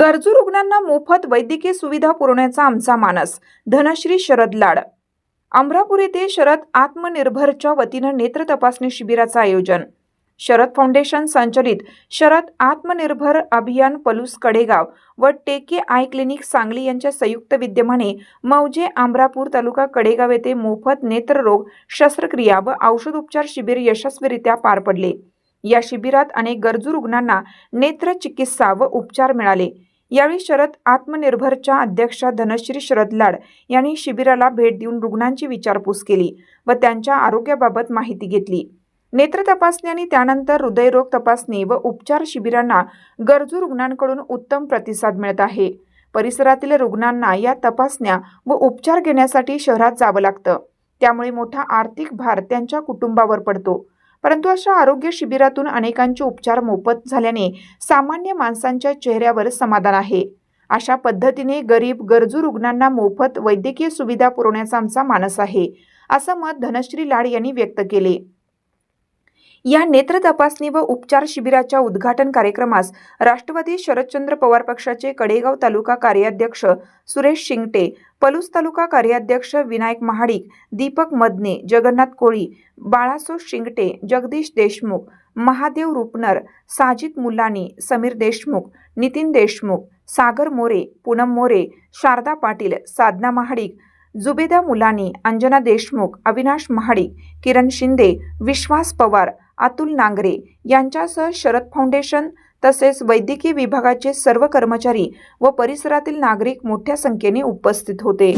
गरजू रुग्णांना मोफत वैद्यकीय सुविधा पुरवण्याचा आमचा मानस. धनश्री शरद लाड. अमरापूर येथे शरद आत्मनिर्भरच्या वतीनं नेत्र तपासणी शिबिराचं आयोजन. शरद फाउंडेशन संचलित शरद आत्मनिर्भर अभियान पलूस कडेगाव व टेके आय क्लिनिक सांगली यांच्या संयुक्त विद्यमाने मौजे आमरापूर तालुका कडेगाव येथे मोफत नेत्ररोग शस्त्रक्रिया व औषध उपचार शिबिर यशस्वीरित्या पार पडले. या शिबिरात अनेक गरजू रुग्णांना नेत्र चिकित्सा व उपचार मिळाले. यावेळी शरद आत्मनिर्भरच्या अध्यक्षा धनश्री शरद लाड यांनी शिबिराला भेट देऊन रुग्णांची विचारपूस केली व त्यांच्या आरोग्याबाबत माहिती घेतली. नेत्र तपासणी आणि त्यानंतर हृदयरोग तपासणी व उपचार शिबिरांना गरजू रुग्णांकडून उत्तम प्रतिसाद मिळत आहे. परिसरातील रुग्णांना या तपासण्या व उपचार घेण्यासाठी शहरात जावं लागतं. त्यामुळे मोठा आर्थिक भार त्यांच्या कुटुंबावर पडतो. परंतु अशा आरोग्य शिबिरातून अनेकांचे उपचार मोफत झाल्याने सामान्य माणसांच्या चेहऱ्यावर समाधान आहे. अशा पद्धतीने गरीब गरजू रुग्णांना मोफत वैद्यकीय सुविधा पुरवण्याचा आमचा मानस आहे असं मत धनश्री लाड यांनी व्यक्त केले. या नेत्र तपासणी व उपचार शिबिराच्या उद्घाटन कार्यक्रमास राष्ट्रवादी शरदचंद्र पवार पक्षाचे कडेगाव तालुका कार्याध्यक्ष सुरेश शिंगटे पलूस तालुका कार्याध्यक्ष विनायक महाडिक दीपक मदने जगन्नाथ कोळी बाळासो शिंगटे जगदीश देशमुख महादेव रुपनर साजिद मुलानी समीर देशमुख नितीन देशमुख सागर मोरे पूनम मोरे शारदा पाटील साधना महाडिक जुबेदा मुलानी अंजना देशमुख अविनाश महाडिक किरण शिंदे विश्वास पवार अतुल नांगरे यांच्यासह शरद फाउंडेशन तसेच वैद्यकीय विभागाचे सर्व कर्मचारी व परिसरातील नागरिक मोठ्या संख्येने उपस्थित होते.